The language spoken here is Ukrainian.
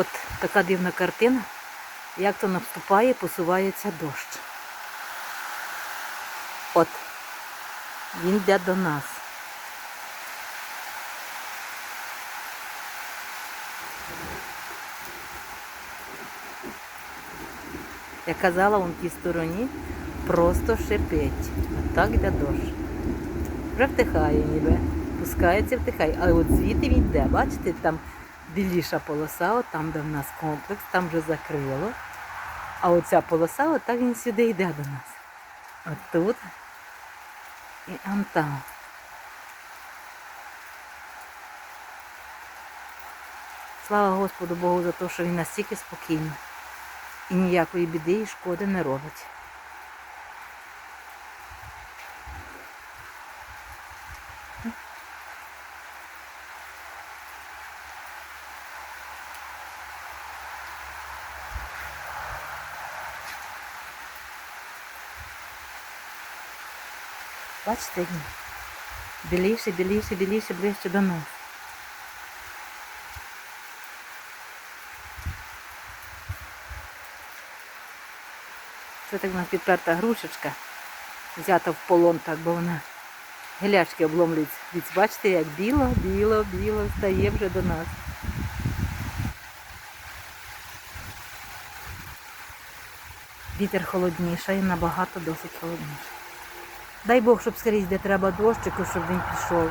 От така дивна картина, як то наступає, посувається дощ. От, він йде до нас. Я казала, вон тій стороні просто шипить. А так йде дощ. Вже втихає ніби. Пускається, втихає. А от звідти він йде, бачите, там біліша полоса, от там, де в нас комплекс, там вже закрило. А оця полоса, от так він сюди йде до нас. От тут і он там. Слава Господу Богу за те, що він настільки спокійний і ніякої біди і шкоди не робить. Бачите, він біліше, біліше, біліше, ближче до нас. Це так у нас підперта грушечка, взята в полон так, бо вона гелячки обломлюють. Від- Бачите, як біло, біло, біло стає вже до нас. Вітер холоднішає, набагато досить холодніше. Дай Бог, щоб скрізь де треба дощику, щоб він пішов.